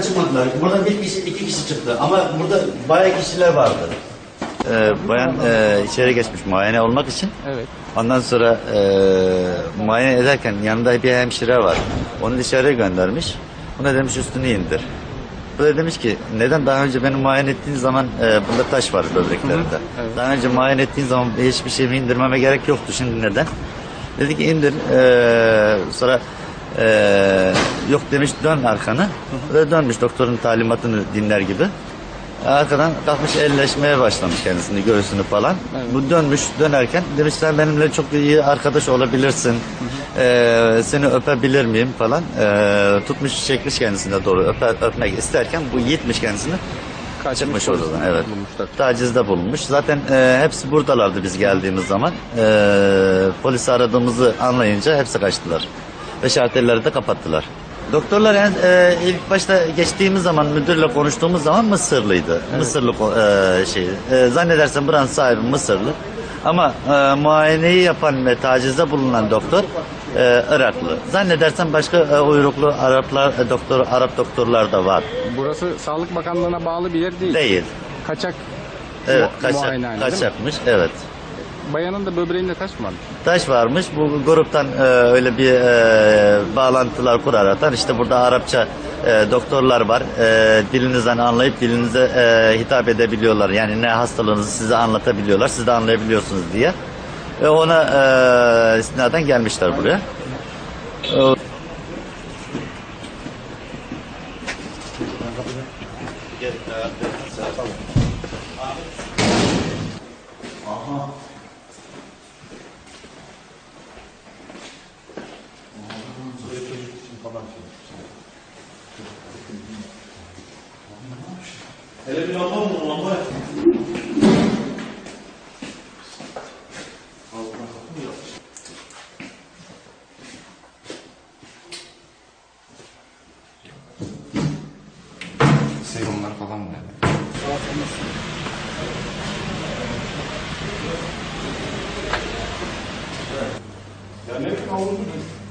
çıkmadılar. Burada bir kişi, iki kişi çıktı. Ama burada bayağı kişiler vardı. Ee, bayan e, içeri geçmiş muayene olmak için. Evet. Ondan sonra e, muayene ederken yanında bir hemşire var. Onu dışarıya göndermiş. Buna demiş üstünü indir. Bu da demiş ki neden daha önce beni muayene ettiğin zaman e, bunda taş var böbreklerinde. evet. Daha önce muayene ettiğin zaman hiçbir şeyimi indirmeme gerek yoktu. Şimdi neden? Dedi ki indir. E, sonra e, yok demiş dön arkanı. Da dönmüş doktorun talimatını dinler gibi. Arkadan kalkmış elleşmeye başlamış kendisini göğsünü falan. Evet. Bu dönmüş dönerken demiş sen benimle çok iyi arkadaş olabilirsin. Ee, seni öpebilir miyim falan. Ee, tutmuş çekmiş kendisine doğru öpe, öpmek isterken bu yitmiş kendisini. Çıkmış oradan evet. Bulmuşlar. Tacizde bulunmuş. Zaten e, hepsi buradalardı biz geldiğimiz zaman. E, polisi aradığımızı anlayınca hepsi kaçtılar. Ve şartelleri de kapattılar. Doktorlar en, e, ilk başta geçtiğimiz zaman müdürle konuştuğumuz zaman Mısırlıydı. Mısırlı ko- e, şey. E, zannedersem buranın sahibi Mısırlı. Ama e, muayeneyi yapan ve tacizde bulunan doktor e, Iraklı. Zannedersem başka e, uyruklu Araplar e, doktor Arap doktorlar da var. Burası Sağlık Bakanlığı'na bağlı bir yer değil. Değil. Kaçak Evet, mu- kaçak, muayenehane değil mi? kaçakmış. Evet. Bayanın da böbreğinde taş mı var? Taş varmış. Bu gruptan e, öyle bir e, bağlantılar kuraraktan işte burada Arapça e, doktorlar var. E, dilinizden anlayıp dilinize e, hitap edebiliyorlar. Yani ne hastalığınızı size anlatabiliyorlar. Siz de anlayabiliyorsunuz diye. Ve ona e, istinaden gelmişler buraya. E, Hele bir lamba mı lamba? Serumlar falan mı? Ya ne? Memo.